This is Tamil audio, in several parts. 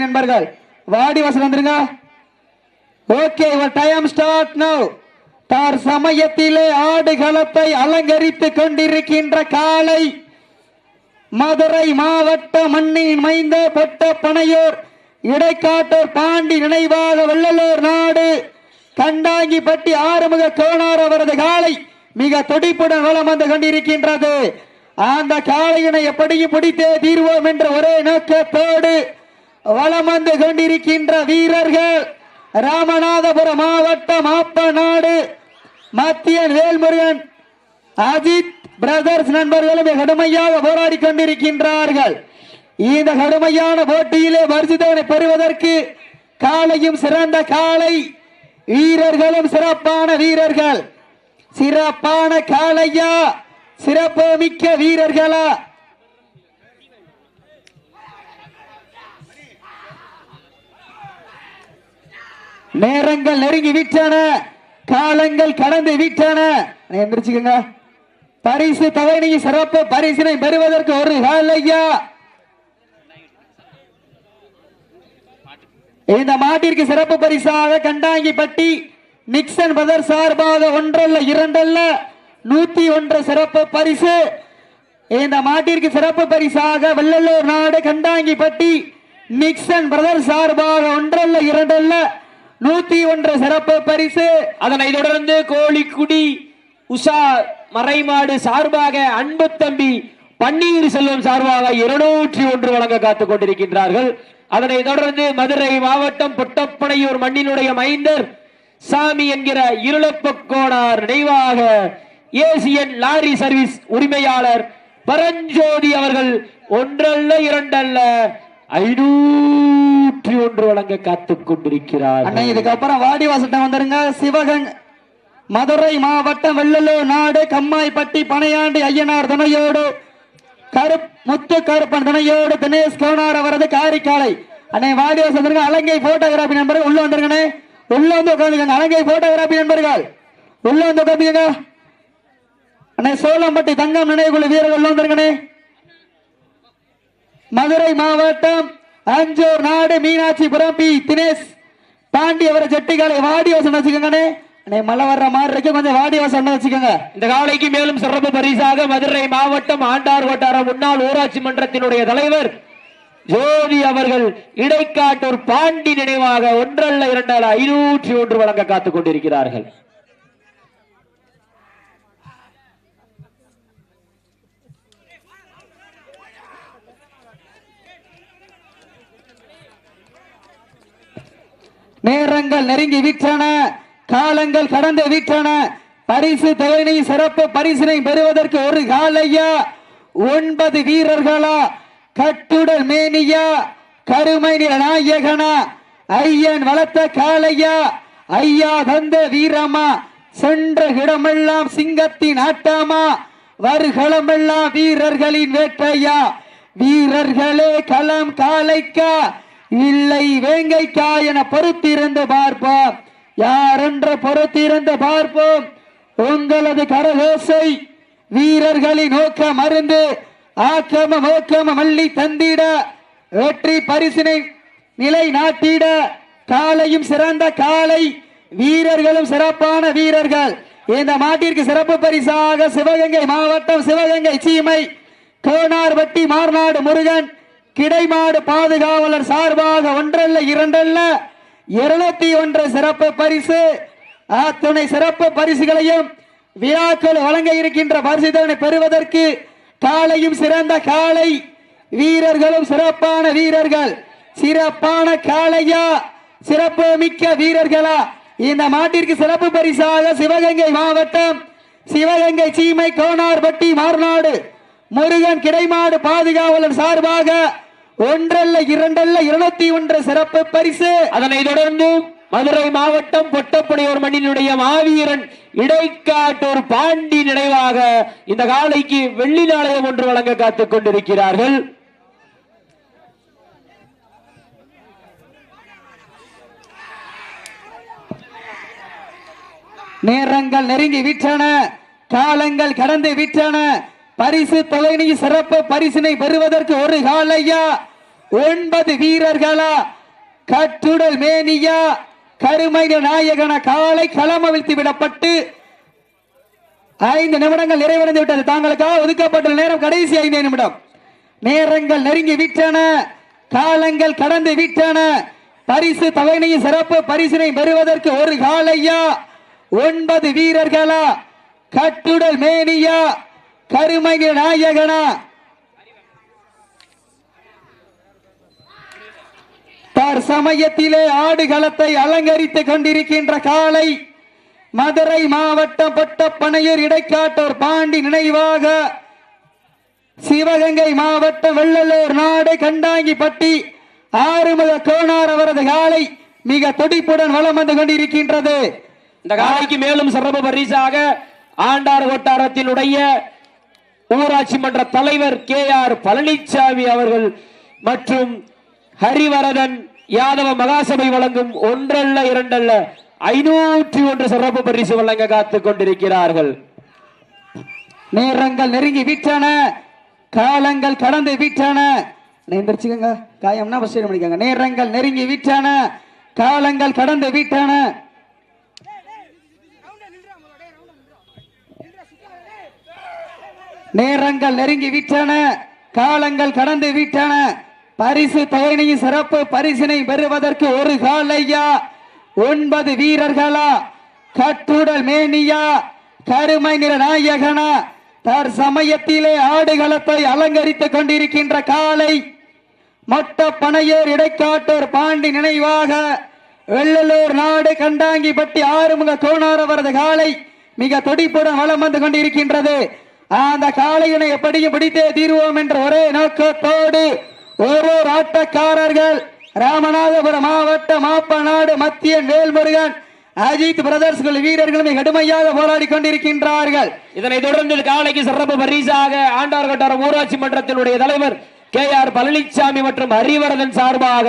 கிராபி நண்பர்கள் வாடி வாசல் வந்துருங்க. ஓகே டைம் ஸ்டார்ட் நவ் தார் சமயத்திலே ஆடுகளத்தை அலங்கரித்து கொண்டிருக்கின்ற காலை மதுரை மாவட்ட மண்ணின் மைந்த பொட்ட பனையூர் இடைக்காட்டூர் பாண்டி நினைவாக வெள்ளலூர் நாடு கண்டாங்கிப்பட்டி ஆறுமுக கோணார் அவரது காலை மிக துடிப்புடன் வளம் வந்து கொண்டிருக்கின்றது. அந்த காளையினை எப்படியும் பிடித்தே தீர்வோம் என்ற ஒரே நோக்கத்தோடு வலம் வந்து கொண்டிருக்கின்ற வீரர்கள் ராமநாதபுரம் மாவட்டம் ஆப்ப நாடு மத்தியன் வேல்முருகன் அஜித் பிரதர்ஸ் நண்பர்களும் கடுமையாக போராடி கொண்டிருக்கின்றார்கள். இந்த கடுமையான போட்டியிலே பரிசுத்தவனை பெறுவதற்கு காலையும் சிறந்த காலை வீரர்களும் சிறப்பான வீரர்கள். சிறப்பான காலையா? சிறப்பு மிக்க வீரர்களா? நேரங்கள் நெருங்கி விட்டன. காலங்கள் கடந்து விட்டன. எந்திரிச்சுக்கோங்க. பரிசு தொகையை சிறப்பு பரிசினை பெறுவதற்கு ஒரு காலையா இந்த மாட்டிற்கு சிறப்பு பரிசாக கண்டாங்கிப்பட்டி நிக்சன் பதர் சார்பாக ஒன்றல்ல இரண்டல்ல நூத்தி ஒன்று சிறப்பு பரிசு. இந்த மாட்டிற்கு சிறப்பு பரிசாக வெள்ளலூர் நாடு கண்டாங்கிப்பட்டி நிக்சன் பிரதர் சார்பாக ஒன்றல்ல இரண்டல்ல நூத்தி ஒன்று சிறப்பு பரிசு. அதனை தொடர்ந்து கோழிக்குடி உஷா மறைமாடு சார்பாக அன்பு தம்பி பன்னீர் செல்வம் சார்பாக இருநூற்றி ஒன்று வழங்க காத்துக் கொண்டிருக்கின்றார்கள். அதனை தொடர்ந்து மதுரை மாவட்டம் புட்டப்பனையூர் மண்ணினுடைய மைந்தர் சாமி என்கிற இருளப்பக்கோனார் நினைவாக ஏசியன் லாரி சர்வீஸ் உரிமையாளர் பரஞ்சோதி அவர்கள் ஒன்றல்ல இரண்டல்ல ஐநூற்றி ஒன்று வழங்க காத்துக் கொண்டிருக்கிறார் அண்ணா இதுக்கப்புறம் வாடிவாசட்டம் வந்துருங்க. சிவகங்கை மதுரை மாவட்டம் வெள்ளலூர் நாடு கம்மாய்பட்டி பனையாண்டி ஐயனார் துணையோடு கருப் முத்து கருப்பன் துணையோடு தினேஷ் கோனார் அவரது காரிக்காலை. அன்னை வாடிவாசம் வந்துருங்க. அலங்கை போட்டோகிராபி நண்பர்கள் உள்ள வந்துருங்கண்ணே. உள்ள வந்து உட்காந்துக்கங்க அலங்கை போட்டோகிராபி நண்பர்கள் உள்ள வந்து உட்காந்துக்கங்க அண்ணே சோளம்பட்டி தங்கம் நினைவுக்குழு வீரர்கள் உள்ள வந்துருங்கண்ணே. மதுரை மாவட்டம் அஞ்சோர் நாடு மீனாட்சிபுரம் பி தினேஷ் பாண்டி அவர செட்டிக்காலை வாடி வசனம் வச்சுக்கோங்கண்ணே. மழை வர்ற மாதிரி இருக்கு கொஞ்சம் வாடி வசனம் வச்சுக்கோங்க. இந்த காலைக்கு மேலும் சிறப்பு பரிசாக மதுரை மாவட்டம் ஆண்டார் வட்டார முன்னாள் ஊராட்சி மன்றத்தினுடைய தலைவர் ஜோதி அவர்கள் இடைக்காட்டூர் பாண்டி நினைவாக ஒன்றல்ல இரண்டல்ல ஐநூற்றி ஒன்று வழங்க காத்துக் கொண்டிருக்கிறார்கள். நேரங்கள் நெருங்கி விற்றன காலங்கள் கடந்து விற்றன. பரிசு தலைனை சிறப்பு பரிசினை பெறுவதற்கு ஒரு காலையா? ஒன்பது வீரர்களா? கட்டுடல் மேனியா? கருமை நிற நாயகனா? ஐயன் வளர்த்த காளையா? ஐயா தந்த வீரமா? சென்ற இடமெல்லாம் சிங்கத்தின் ஆட்டாமா? வருகளமெல்லாம் வீரர்களின் வேட்டையா? வீரர்களே களம் காலைக்கா இல்லை வேங்கைக்கா என பொறுத்திருந்து பார்ப்போம். யாரென்று பொறுத்திருந்து பார்ப்போம். உங்களது கரகோசை வீரர்களின் நோக்க மருந்து ஆக்கிரம ஓக்கிரம மல்லி தந்திட வெற்றி பரிசினை நிலை நாட்டிட காலையும் சிறந்த காலை வீரர்களும் சிறப்பான வீரர்கள். இந்த மாட்டிற்கு சிறப்பு பரிசாக சிவகங்கை மாவட்டம் சிவகங்கை சீமை கோனார்பட்டி மார்நாடு முருகன் கிடைமாடு பாதுகாவலர் சார்பாக ஒன்றல்ல இரண்டல்ல இருநூத்தி ஒன்று சிறப்பு பரிசு. அத்துணை சிறப்பு பரிசுகளையும் விழாக்கள் வழங்க இருக்கின்ற பரிசுதனை பெறுவதற்கு காலையும் சிறந்த காலை வீரர்களும் சிறப்பான வீரர்கள். சிறப்பான காலையா சிறப்பு மிக்க வீரர்களா? இந்த மாட்டிற்கு சிறப்பு பரிசாக சிவகங்கை மாவட்டம் சிவகங்கை சீமை கோனார்பட்டி மார்நாடு முருகன் கிடைமாடு பாதுகாவலர் சார்பாக ஒன்றல்ல இரண்டல்ல இருநூத்தி ஒன்று சிறப்பு பரிசு. அதனை தொடர்ந்து மதுரை மாவட்டம் பொட்டப்புடையோர் மண்ணினுடைய மாவீரன் இடைக்காட்டூர் பாண்டி நினைவாக இந்த காலைக்கு வெள்ளி நாளையம் ஒன்று வழங்க காத்துக் கொண்டிருக்கிறார்கள். நேரங்கள் நெருங்கி விட்டன காலங்கள் கடந்து விட்டன பரிசு தொகையினை சிறப்பு பரிசினை பெறுவதற்கு ஒரு காலையா? ஒன்பது வீரர்களா? கட்டுடல் மேனியா கருமைய நாயகன காலை களமவிழ்த்து விடப்பட்டு ஐந்து நிமிடங்கள் நிறைவடைந்து விட்டது. தாங்களுக்காக ஒதுக்கப்பட்டுள்ள நேரம் கடைசி ஐந்து நிமிடம். நேரங்கள் நெருங்கி விட்டன. காலங்கள் கடந்து விட்டன. பரிசு தவணையின் சிறப்பு பரிசினை பெறுவதற்கு ஒரு காலையா? ஒன்பது வீரர்களா? கட்டுடல் மேனியா கருமைய நாயகனா தற்சமயத்திலே ஆடுகளத்தை அலங்கரித்துக் கொண்டிருக்கின்ற காலை மதுரை மாவட்டம் பொட்டப்பனையூர் இடைக்காட்டோர் பாண்டி நினைவாக சிவகங்கை மாவட்டம் வெள்ளலூர் நாடு கண்டாங்கிப்பட்டி ஆறுமுக கோணார் அவரது காலை மிக துடிப்புடன் வலம் வந்து கொண்டிருக்கின்றது. இந்த காலைக்கு மேலும் சிறப்பு பரிசாக ஆண்டார் கொட்டாரத்தினுடைய ஊராட்சி மன்ற தலைவர் கே ஆர் பழனிசாமி அவர்கள் மற்றும் ஹரிவரதன் யாதவ மகாசபை வழங்கும் ஒன்றல்ல இரண்டல்ல ஐநூற்றி ஒன்று சிறப்பு பரிசு வழங்க காத்துக் கொண்டிருக்கிறார்கள். நேரங்கள் நெருங்கி விட்டன காலங்கள் கடந்து விட்டன எந்திரிச்சுக்கங்க காயம்னா ஃபர்ஸ்ட் பண்ணிக்கோங்க. நேரங்கள் நெருங்கி விட்டன காலங்கள் கடந்து விட்டன நேரங்கள் நெருங்கி விட்டன காலங்கள் கடந்து விட்டன பரிசு தொகையினையும் சிறப்பு பரிசினை பெறுவதற்கு ஒரு காலையா? ஒன்பது வீரர்களா? கட்டுடல் மேனியா? கருமை நிற நாயகனா? தற்சமயத்திலே ஆடுகளத்தை அலங்கரித்துக் கொண்டிருக்கின்ற காலை. மொட்ட இடைக்காட்டோர் பாண்டி நினைவாக வெள்ளலூர் நாடு கண்டாங்கிப்பட்டி ஆறுமுக கோணார் அவரது காலை மிக துடிப்புடன் வலம் வந்து கொண்டிருக்கின்றது. அந்த காளையினை எப்படியும் பிடித்தே தீர்வோம் என்ற ஒரே நோக்கத்தோடு ஒரு ஆட்டக்காரர்கள் ராமநாதபுரம் மாவட்ட மாப்பநாடு மத்திய வேல்முருகன் அஜித் பிரதர்ஸ் குழு கடுமையாக போராடி கொண்டிருக்கின்றார்கள். இதனைத் தொடர்ந்து காலைக்கு சிறப்பு பரிசாக ஆண்டார் கொட்டாரம் ஊராட்சி மன்றத்தினுடைய தலைவர் கே ஆர் பழனிசாமி மற்றும் ஹரிவரதன் சார்பாக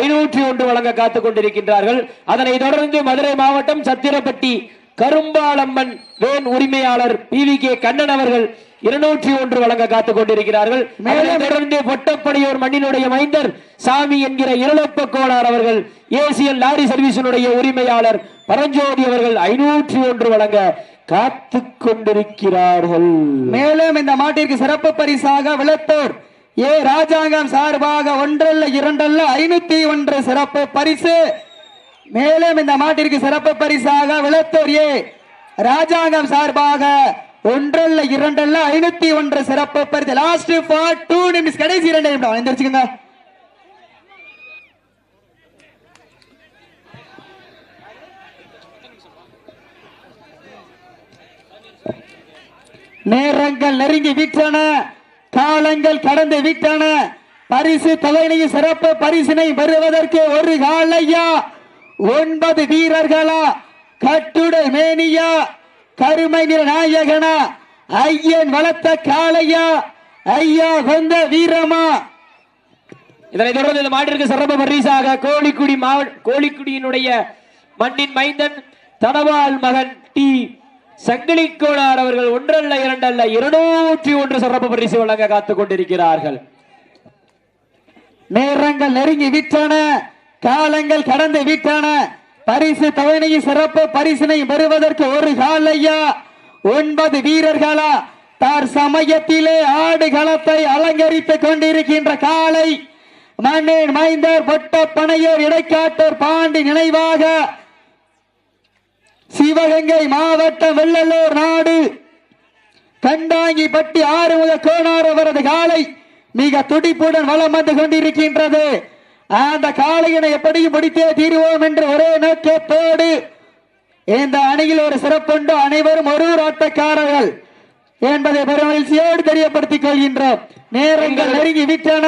ஐநூற்றி ஒன்று வழங்க காத்துக் கொண்டிருக்கின்றார்கள். அதனைத் தொடர்ந்து மதுரை மாவட்டம் சத்திரப்பட்டி கரும்பாளம்மன் வேன் உரிமையாளர் பி வி கே கண்ணன் அவர்கள் இருநூற்றி ஒன்று வழங்க காத்துக் கொண்டிருக்கிறார்கள் மேலும் தொடர்ந்து பொட்டப்படியோர் மண்ணினுடைய மைந்தர் சாமி என்கிற இருளப்ப கோளார் அவர்கள் ஏசிஎல் லாரி சர்வீஸினுடைய உரிமையாளர் பரஞ்சோதி அவர்கள் ஐநூற்றி ஒன்று வழங்க காத்துக் கொண்டிருக்கிறார்கள் மேலும் இந்த மாட்டிற்கு சிறப்பு பரிசாக விளத்தூர் ஏ ராஜாங்கம் சார்பாக ஒன்றல்ல இரண்டல்ல ஐநூத்தி ஒன்று சிறப்பு பரிசு. மேலும் இந்த மாட்டிற்கு சிறப்பு பரிசாக விளத்தூர் ஏ ராஜாங்கம் சார்பாக ஒன்றல்ல இரண்டல்ல ஐநூத்தி ஒன்று சிறப்பு பரிசு. லாஸ்ட் ஃபார் டூ நிமிஷம் கடைசி இரண்டு நிமிடம். எந்திரிச்சுக்கோங்க நேரங்கள் நெருங்கி விட்டன. காலங்கள் கடந்து விட்டன. பரிசு தொகையினையும் சிறப்பு பரிசினை பெறுவதற்கு ஒரு காலையா ஒன்பது வீரர்களா. கட்டுடை மேனியா. கருமை நிற நாயகனா ஐயன் வளர்த்த காளையா? ஐயா வந்த வீரமா? இதனைத் தொடர்ந்து இந்த மாட்டிற்கு சிறப்பு பரிசாக கோழிக்குடி மாவட்ட கோழிக்குடியினுடைய மண்ணின் மைந்தன் தனவால் மகன் டி. சங்கிலிக்கோளார் அவர்கள் ஒன்றல்ல இரண்டல்ல இருநூற்றி ஒன்று சிறப்பு பரிசு வழங்க காத்துக் கொண்டிருக்கிறார்கள். நேரங்கள் நெருங்கி விட்டன காலங்கள் கடந்து விட்டன பரிசு தொகையினையும் சிறப்பு பரிசினை பெறுவதற்கு ஒரு காலையா ஒன்பது வீரர்களா தார் சமயத்திலே ஆடு களத்தை அலங்கரித்துக் கொண்டிருக்கின்ற காலை. மண்ணின் மைந்தர் பொட்ட பனையூர் இடைக்காட்டூர் பாண்டி நினைவாக. சிவகங்கை மாவட்டம் வெள்ளலூர் நாடு. கண்டாங்கிப்பட்டி ஆறுமுக கோணார் அவரது காலை மிக துடிப்புடன் வளம் வந்து கொண்டிருக்கின்றது. அந்த காளையினை எப்படியும் பிடித்தே தீருவோம் என்று ஒரே நோக்கத்தோடு இந்த அணியில் ஒரு சிறப்புண்டு அனைவரும் ஒரு ஆட்டக்காரர்கள் என்பதை பெருமகிழ்ச்சியோடு தெரியப்படுத்திக் கொள்கின்றோம். நேரங்கள் நெருங்கி விட்டன.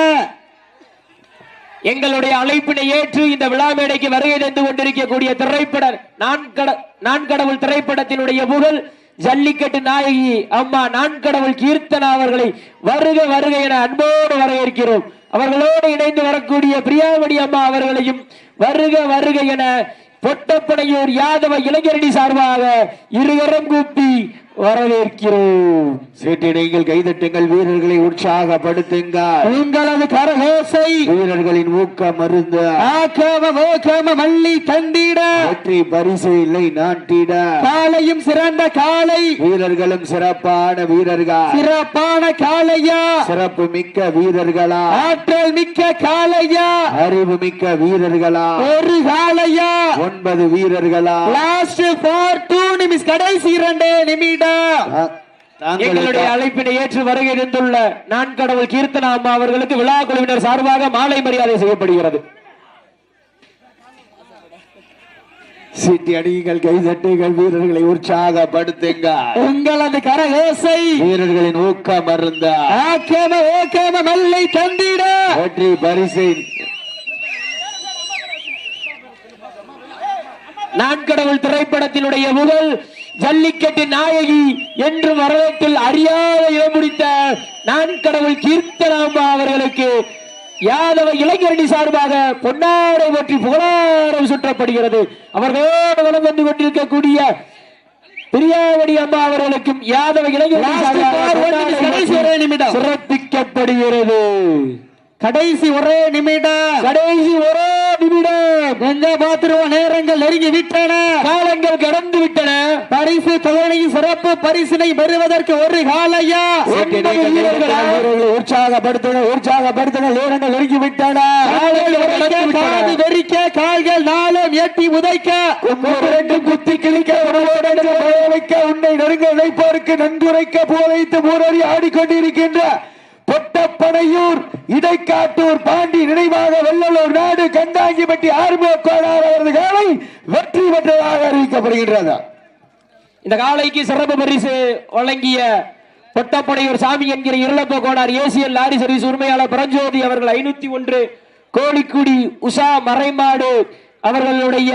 எங்களுடைய அழைப்பினை ஏற்று இந்த விழா மேடைக்கு வருகை தந்து கொண்டிருக்கக்கூடிய திரைப்பட நான்கட நான்கடவுள் திரைப்படத்தினுடைய புகழ் ஜல்லிக்கட்டு நாயகி அம்மா நான்கடவுள் கீர்த்தனா அவர்களை வருக வருக என அன்போடு வரவேற்கிறோம். அவர்களோடு இணைந்து வரக்கூடிய பிரியாமணி அம்மா அவர்களையும் வருக வருக என பொட்டப்படையூர் யாதவ இளைஞரணி சார்பாக இருகரம் கூப்பி வரவேற்கிறோம். சீட்டினைகள் கைதட்டுங்கள் வீரர்களை உற்சாகப்படுத்துங்கள். உங்களது கரகோசை வீரர்களின் ஊக்க மருந்து ஆக்கம ஓகம மல்லி தந்திட. வெற்றி பரிசு இல்லை நாட்டிட காலையும் சிறந்த காலை. வீரர்களும் சிறப்பான வீரர்கள். சிறப்பான காளையா சிறப்பு மிக்க வீரர்களா. ஆற்றல் மிக்க காளையா அறிவு மிக்க வீரர்களா. ஒரு காளையா ஒன்பது வீரர்களா. லாஸ்ட் ஃபார் டூ நிமிஷம் கடைசி இரண்டு நிமிடம். தா- எங்களுடைய அழைப்பினை ஏற்று வருகை இருந்துள்ள நான்கடவுள் கீர்த்தனா அம்மா அவர்களுக்கு விழா குழுவினர் சார்பாக மாலை மரியாதை செய்யப்படுகிறது. சீட்டி அடிகள் கைதட்டுகள் வீரர்களை உற்சாகப்படுத்துங்கள். உங்களது கரகோசை வீரர்களின் ஊக்க மருந்த ஆக்கம ஓகம மல்லை தந்திட. வெற்றி பரிசை. நான்கடவுள் திரைப்படத்தினுடைய முதல் ஜல்லிக்கட்டு நாயகி என்று வரவேற்றில் அறியாத இடம் முடித்த நான்கடவுள் கீர்த்தனாம்பா அவர்களுக்கு யாதவ இளைஞரணி சார்பாக பொன்னாடை பற்றி புகழாரம் சுற்றப்படுகிறது அவர்களோடு வலம் வந்து கொண்டிருக்கக்கூடிய பிரியாவடி அம்மா அவர்களுக்கும் யாதவ இளைஞரணி சார்பாக. சிறப்பிக்கப்படுகிறது கடைசி ஒரே நிமிடம். கடைசி ஒரே நிமிடம். எங்க பாத்துருவோம் நேரங்கள் நெருங்கி விட்டன. காலங்கள் கடந்து விட்டன. பரிசு தொகையையும் சிறப்பு பரிசினை பெறுவதற்கு ஒரு காலையா? உற்சாகப்படுத்துங்கள் உற்சாகப்படுத்துங்கள் நேரங்கள் நெருங்கி விட்டன. காது வெறிக்க கால்கள் நாளும் எட்டி உதைக்க. குத்தி கிழிக்க வைக்க உன்னை நெருங்க நினைப்போருக்கு நன்குரைக்க போதைத்து மூரறி ஆடிக்கொண்டிருக்கின்ற பொட்டப்பனையூர் இடைக்காட்டூர் பாண்டி நினைவாக வெள்ளலூர் நாடு கண்டாங்கிப்பட்டி ஆர்மோ கோடார் அவரது காலை வெற்றி பெற்றதாக அறிவிக்கப்படுகின்றது. இந்த காலைக்கு சிறப்பு பரிசு வழங்கிய பொட்டப்படையூர் சாமி என்கிற இருளப்ப கோடார் ஏசியல் லாரி சர்வீஸ் உரிமையாளர் பரஞ்சோதி அவர்கள் ஐநூத்தி ஒன்று கோழிக்குடி உஷா மறைமாடு அவர்களுடைய